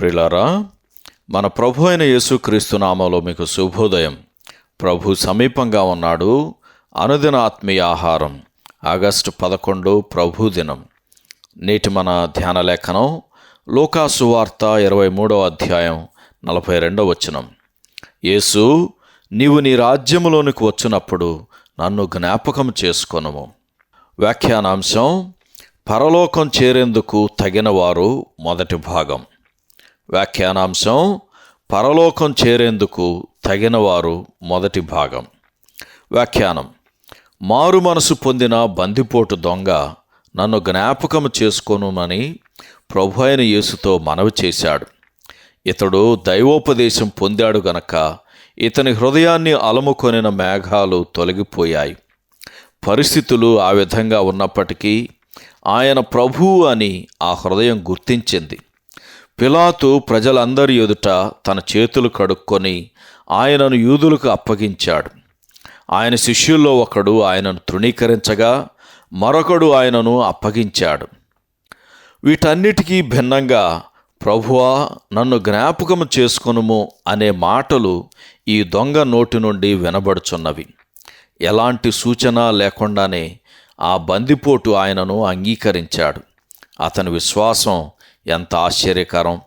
ప్రిలారా మన ప్రభు అయిన యేసుక్రీస్తు నామంలో మీకు శుభోదయం. ప్రభు సమీపంగా ఉన్నాడు అనుదిన ఆత్మీయ ఆహారం ఆగస్టు పదకొండు ప్రభు దినం. నేటి మన ధ్యాన లేఖనం లోకాసు వార్త ఇరవై మూడవ అధ్యాయం నలభై రెండవ వచనం. యేసు నీవు నీ రాజ్యములోనికి వచ్చినప్పుడు నన్ను జ్ఞాపకం చేసుకొను వ్యాఖ్యానాంశం పరలోకం చేరేందుకు తగినవారు మొదటి భాగం. వ్యాఖ్యానాంశం పరలోకం చేరేందుకు తగినవారు మొదటి భాగం. వ్యాఖ్యానం. మారు మనసు పొందిన బందిపోటు దొంగ నన్ను జ్ఞాపకం చేసుకోనుమని ప్రభు అయిన యేసుతో మనవి చేశాడు. ఇతడు దైవోపదేశం పొందాడు గనక ఇతని హృదయాన్ని అలముకొనిన మేఘాలు తొలగిపోయాయి. పరిస్థితులు ఆ విధంగా ఉన్నప్పటికీ ఆయన ప్రభువు అని ఆ హృదయం గుర్తించింది. పిలాతు ప్రజలందరి ఎదుట తన చేతులు కడుక్కొని ఆయనను యూదులకు అప్పగించాడు. ఆయన శిష్యుల్లో ఒకడు ఆయనను తృణీకరించగా మరొకడు ఆయనను అప్పగించాడు. వీటన్నిటికీ భిన్నంగా ప్రభువా నన్ను జ్ఞాపకం చేసుకొనుము అనే మాటలు ఈ దొంగ నోటి నుండి వినబడుచున్నవి. ఎలాంటి సూచన లేకుండానే ఆ బందిపోటు ఆయనను అంగీకరించాడు. అతని విశ్వాసం ఎంత ఆశ్చర్యకరం.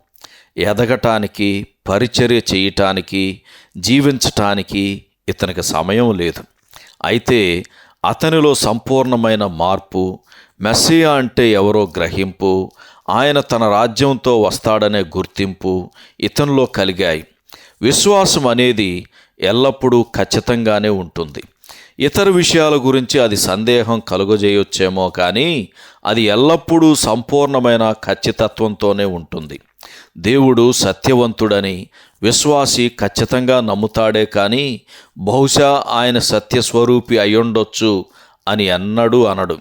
ఎదగటానికి పరిచర్య చేయటానికి జీవించటానికి ఇతనికి సమయం లేదు. అయితే అతనిలో సంపూర్ణమైన మార్పు మెస్సియా అంటే ఎవరో గ్రహింపు ఆయన తన రాజ్యంతో వస్తాడనే గుర్తింపు ఇతనిలో కలిగాయి. విశ్వాసం అనేది ఎల్లప్పుడూ ఖచ్చితంగానే ఉంటుంది. ఇతర విషయాల గురించి అది సందేహం కలుగజేయొచ్చేమో కానీ అది ఎల్లప్పుడూ సంపూర్ణమైన ఖచ్చితత్వంతోనే ఉంటుంది. దేవుడు సత్యవంతుడని విశ్వాసి ఖచ్చితంగా నమ్ముతాడే కానీ బహుశా ఆయన సత్యస్వరూపి అయ్యుండొచ్చు అని అన్నడు అనడు.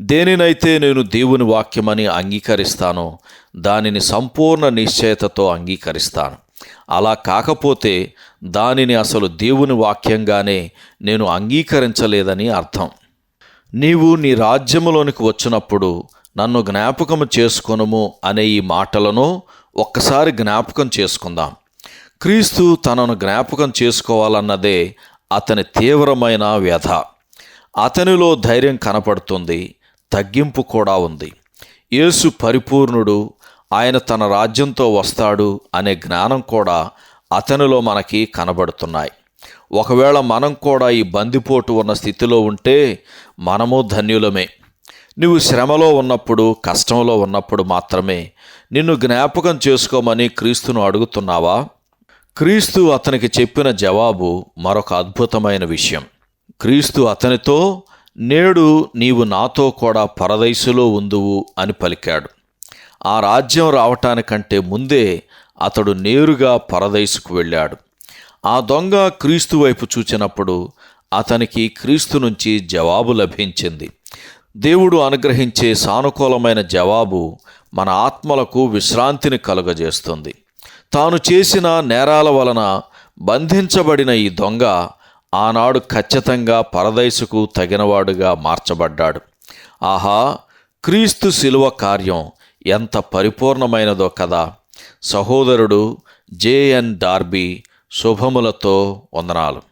దేనినైతే నేను దేవుని వాక్యమని అంగీకరిస్తానో దానిని సంపూర్ణ నిశ్చయతతో అంగీకరిస్తాను. అలా కాకపోతే దానిని అసలు దేవుని వాక్యంగానే నేను అంగీకరించలేదని అర్థం. నీవు నీ రాజ్యములోనికి వచ్చినప్పుడు నన్ను జ్ఞాపకం చేసుకొనుము అనే ఈ మాటలను ఒక్కసారి జ్ఞాపకం చేసుకుందాం. క్రీస్తు తనను జ్ఞాపకం చేసుకోవాలన్నదే అతని తీవ్రమైన వ్యధ. అతనిలో ధైర్యం కనపడుతుంది తగ్గింపు కూడా ఉంది. యేసు పరిపూర్ణుడు ఆయన తన రాజ్యంతో వస్తాడు అనే జ్ఞానం కూడా అతనిలో మనకి కనబడుతున్నాయి. ఒకవేళ మనం కూడా ఈ బందిపోటు ఉన్న స్థితిలో ఉంటే మనము ధన్యులమే. నువ్వు శ్రమలో ఉన్నప్పుడు కష్టంలో ఉన్నప్పుడు మాత్రమే నిన్ను జ్ఞాపకం చేసుకోమని క్రీస్తును అడుగుతున్నావా? క్రీస్తు అతనికి చెప్పిన జవాబు మరొక అద్భుతమైన విషయం. క్రీస్తు అతనితో నేడు నీవు నాతో కూడా పరదైసులో ఉందువు అని పలికాడు. ఆ రాజ్యం రావటానికంటే ముందే అతడు నేరుగా పరదైసుకు వెళ్ళాడు. ఆ దొంగ క్రీస్తు వైపు చూచినప్పుడు అతనికి క్రీస్తు నుంచి జవాబు లభించింది. దేవుడు అనుగ్రహించే సానుకూలమైన జవాబు మన ఆత్మలకు విశ్రాంతిని కలుగజేస్తుంది. తాను చేసిన నేరాల వలన బంధించబడిన ఈ దొంగ ఆనాడు ఖచ్చితంగా పరదైసుకు తగినవాడుగా మార్చబడ్డాడు. ఆహా క్రీస్తు శిలువ కార్యం ఎంత పరిపూర్ణమైనదో కదా. సహోదరుడు జేఎన్ డార్బీ శుభములతో వందనాలు.